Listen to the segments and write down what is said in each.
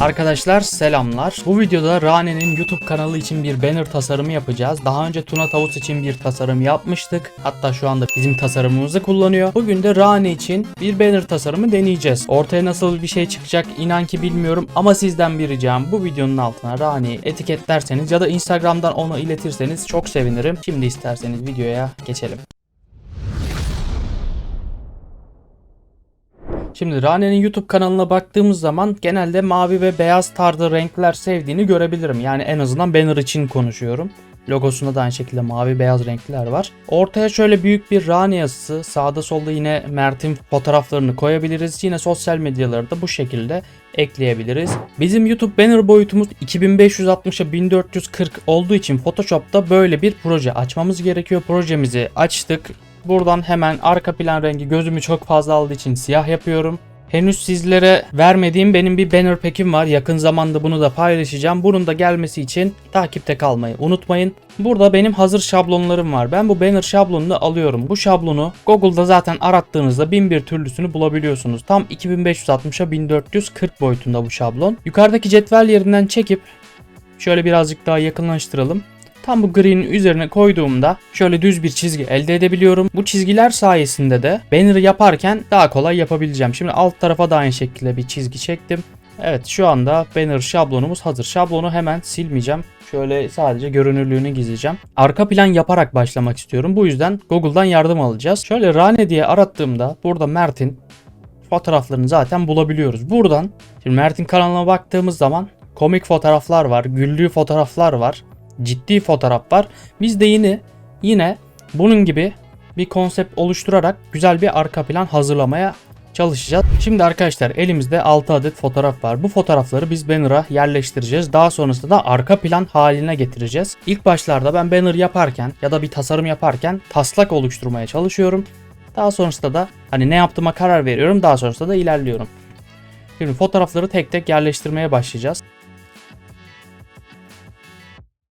Arkadaşlar selamlar. Bu videoda Rane'nin YouTube kanalı için bir banner tasarımı yapacağız. Daha önce Tuna Tavus için bir tasarım yapmıştık. Hatta şu anda bizim tasarımımızı kullanıyor. Bugün de Rane için bir banner tasarımı deneyeceğiz. Ortaya nasıl bir şey çıkacak inan ki bilmiyorum ama sizden bir ricam bu videonun altına Rane'yi etiketlerseniz ya da Instagram'dan onu iletirseniz çok sevinirim. Şimdi isterseniz videoya geçelim. Şimdi Rane'nin YouTube kanalına baktığımız zaman genelde mavi ve beyaz tarzı renkler sevdiğini görebilirim. Yani en azından banner için konuşuyorum. Logosunda da aynı şekilde mavi beyaz renkler var. Ortaya şöyle büyük bir Rane yazısı, sağda solda yine Mert'in fotoğraflarını koyabiliriz. Yine sosyal medyaları da bu şekilde ekleyebiliriz. Bizim YouTube banner boyutumuz 2560'a 1440 olduğu için Photoshop'ta böyle bir proje açmamız gerekiyor. Projemizi açtık. Buradan hemen arka plan rengi gözümü çok fazla aldığı için siyah yapıyorum. Henüz sizlere vermediğim benim bir banner pack'im var. Yakın zamanda bunu da paylaşacağım. Bunun da gelmesi için takipte kalmayı unutmayın. Burada benim hazır şablonlarım var. Ben bu banner şablonunu alıyorum. Bu şablonu Google'da zaten arattığınızda bin bir türlüsünü bulabiliyorsunuz. Tam 2560'a 1440 boyutunda bu şablon. Yukarıdaki cetvel yerinden çekip şöyle birazcık daha yakınlaştıralım. Tam bu green'in üzerine koyduğumda şöyle düz bir çizgi elde edebiliyorum. Bu çizgiler sayesinde de banner'ı yaparken daha kolay yapabileceğim. Şimdi alt tarafa da aynı şekilde bir çizgi çektim. Evet şu anda banner şablonumuz hazır. Şablonu hemen silmeyeceğim. Şöyle sadece görünürlüğünü gizleyeceğim. Arka plan yaparak başlamak istiyorum. Bu yüzden Google'dan yardım alacağız. Şöyle Rane diye arattığımda burada Mert'in fotoğraflarını zaten bulabiliyoruz. Buradan şimdi Mert'in kanalına baktığımız zaman komik fotoğraflar var, güldüğü fotoğraflar var ciddi fotoğraf var. Biz de yine yine bunun gibi bir konsept oluşturarak güzel bir arka plan hazırlamaya çalışacağız. Şimdi arkadaşlar elimizde 6 adet fotoğraf var. Bu fotoğrafları biz banner'a yerleştireceğiz. Daha sonrasında da arka plan haline getireceğiz. İlk başlarda ben banner yaparken ya da bir tasarım yaparken taslak oluşturmaya çalışıyorum. Daha sonrasında da hani ne yaptığıma karar veriyorum. Daha sonrasında da ilerliyorum. Şimdi fotoğrafları tek tek yerleştirmeye başlayacağız.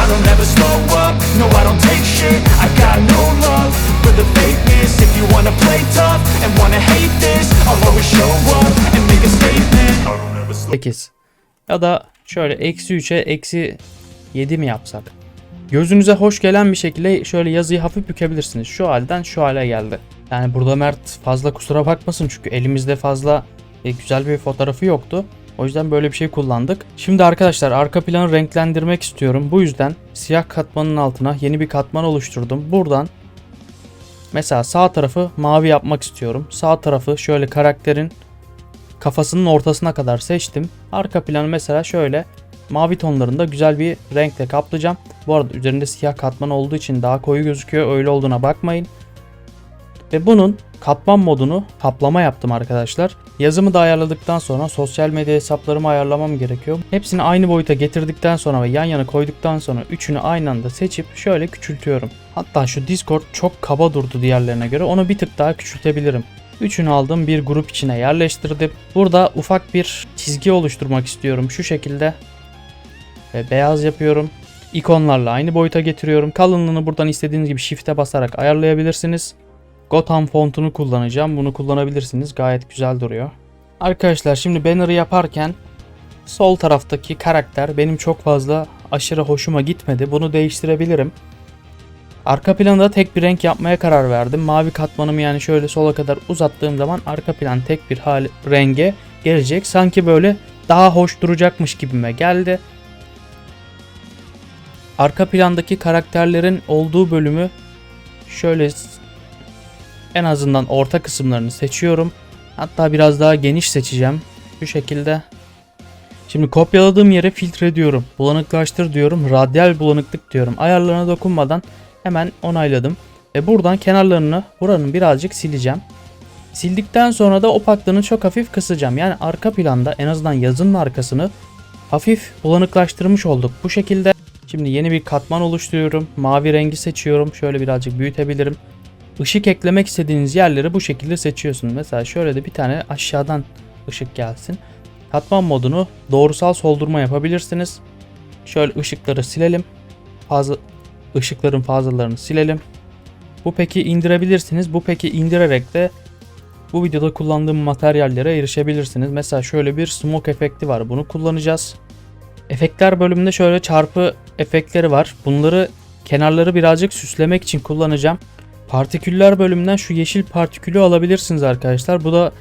I don't ever slow up, no I don't take shit I got no love for the fakeness If you wanna play tough and wanna hate this I'll always show up and make a statement 8 Ya da şöyle eksi 3'e eksi 7 mi yapsak? Gözünüze hoş gelen bir şekilde şöyle yazıyı hafif bükebilirsiniz. Şu halden şu hale geldi. Yani burada Mert fazla kusura bakmasın çünkü elimizde fazla e, güzel bir fotoğrafı yoktu. O yüzden böyle bir şey kullandık. Şimdi arkadaşlar arka planı renklendirmek istiyorum. Bu yüzden siyah katmanın altına yeni bir katman oluşturdum. Buradan mesela sağ tarafı mavi yapmak istiyorum. Sağ tarafı şöyle karakterin kafasının ortasına kadar seçtim. Arka planı mesela şöyle mavi tonlarında güzel bir renkle kaplayacağım. Bu arada üzerinde siyah katman olduğu için daha koyu gözüküyor. Öyle olduğuna bakmayın. Ve bunun katman modunu kaplama yaptım arkadaşlar. Yazımı da ayarladıktan sonra sosyal medya hesaplarımı ayarlamam gerekiyor. Hepsini aynı boyuta getirdikten sonra ve yan yana koyduktan sonra üçünü aynı anda seçip şöyle küçültüyorum. Hatta şu Discord çok kaba durdu diğerlerine göre. Onu bir tık daha küçültebilirim. Üçünü aldım bir grup içine yerleştirdim. Burada ufak bir çizgi oluşturmak istiyorum şu şekilde. Ve beyaz yapıyorum. İkonlarla aynı boyuta getiriyorum. Kalınlığını buradan istediğiniz gibi shift'e basarak ayarlayabilirsiniz. Gotham fontunu kullanacağım. Bunu kullanabilirsiniz. Gayet güzel duruyor. Arkadaşlar şimdi banner'ı yaparken sol taraftaki karakter benim çok fazla aşırı hoşuma gitmedi. Bunu değiştirebilirim. Arka planı da tek bir renk yapmaya karar verdim. Mavi katmanımı yani şöyle sola kadar uzattığım zaman arka plan tek bir hal renge gelecek. Sanki böyle daha hoş duracakmış gibime geldi. Arka plandaki karakterlerin olduğu bölümü şöyle en azından orta kısımlarını seçiyorum. Hatta biraz daha geniş seçeceğim. Şu şekilde. Şimdi kopyaladığım yere filtre diyorum. Bulanıklaştır diyorum. Radyal bulanıklık diyorum. Ayarlarına dokunmadan hemen onayladım. Ve buradan kenarlarını buranın birazcık sileceğim. Sildikten sonra da opaklığını çok hafif kısacağım. Yani arka planda en azından yazının arkasını hafif bulanıklaştırmış olduk. Bu şekilde şimdi yeni bir katman oluşturuyorum. Mavi rengi seçiyorum. Şöyle birazcık büyütebilirim. Işık eklemek istediğiniz yerleri bu şekilde seçiyorsunuz. Mesela şöyle de bir tane aşağıdan ışık gelsin. Katman modunu doğrusal soldurma yapabilirsiniz. Şöyle ışıkları silelim. Fazla ışıkların fazlalarını silelim. Bu peki indirebilirsiniz. Bu peki indirerek de bu videoda kullandığım materyallere erişebilirsiniz. Mesela şöyle bir smoke efekti var. Bunu kullanacağız. Efektler bölümünde şöyle çarpı efektleri var. Bunları kenarları birazcık süslemek için kullanacağım. Partiküller bölümünden şu yeşil partikülü alabilirsiniz arkadaşlar. Bu da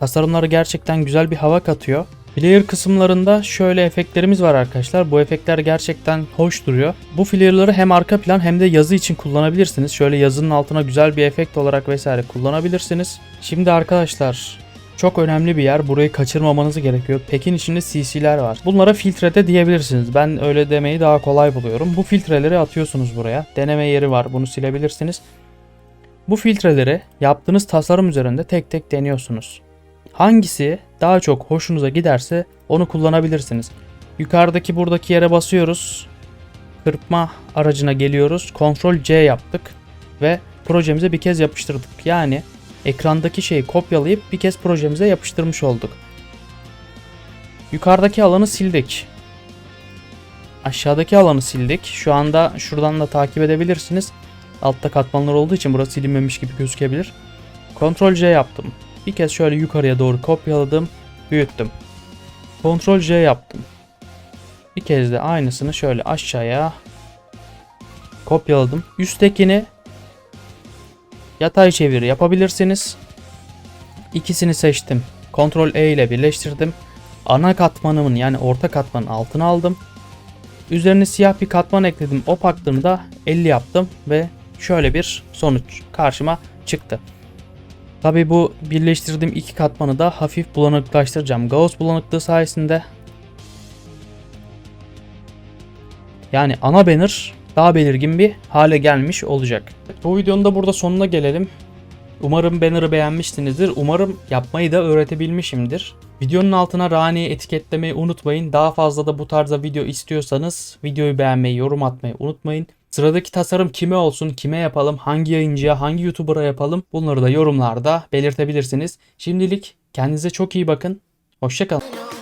tasarımlara gerçekten güzel bir hava katıyor. Player kısımlarında şöyle efektlerimiz var arkadaşlar. Bu efektler gerçekten hoş duruyor. Bu flayer'ları hem arka plan hem de yazı için kullanabilirsiniz. Şöyle yazının altına güzel bir efekt olarak vesaire kullanabilirsiniz. Şimdi arkadaşlar çok önemli bir yer. Burayı kaçırmamanız gerekiyor. Pekin içinde CC'ler var. Bunlara filtrede diyebilirsiniz. Ben öyle demeyi daha kolay buluyorum. Bu filtreleri atıyorsunuz buraya. Deneme yeri var. Bunu silebilirsiniz. Bu filtreleri yaptığınız tasarım üzerinde tek tek deniyorsunuz. Hangisi daha çok hoşunuza giderse onu kullanabilirsiniz. Yukarıdaki buradaki yere basıyoruz. Kırpma aracına geliyoruz. Ctrl C yaptık ve projemize bir kez yapıştırdık. Yani ekrandaki şeyi kopyalayıp bir kez projemize yapıştırmış olduk. Yukarıdaki alanı sildik. Aşağıdaki alanı sildik. Şu anda şuradan da takip edebilirsiniz. Altta katmanlar olduğu için burası silinmemiş gibi gözükebilir. Ctrl C yaptım. Bir kez şöyle yukarıya doğru kopyaladım. Büyüttüm. Ctrl C yaptım. Bir kez de aynısını şöyle aşağıya kopyaladım. Üsttekini yatay çeviri yapabilirsiniz. İkisini seçtim. Ctrl E ile birleştirdim. Ana katmanımın yani orta katmanın altına aldım. Üzerine siyah bir katman ekledim. Opaklığını da 50 yaptım ve şöyle bir sonuç karşıma çıktı. Tabi bu birleştirdiğim iki katmanı da hafif bulanıklaştıracağım. Gauss bulanıklığı sayesinde yani ana banner daha belirgin bir hale gelmiş olacak. Bu videonun da burada sonuna gelelim. Umarım banner'ı beğenmişsinizdir. Umarım yapmayı da öğretebilmişimdir. Videonun altına Rani'yi etiketlemeyi unutmayın. Daha fazla da bu tarzda video istiyorsanız videoyu beğenmeyi, yorum atmayı unutmayın. Sıradaki tasarım kime olsun, kime yapalım, hangi yayıncıya, hangi YouTuber'a yapalım bunları da yorumlarda belirtebilirsiniz. Şimdilik kendinize çok iyi bakın. Hoşçakalın.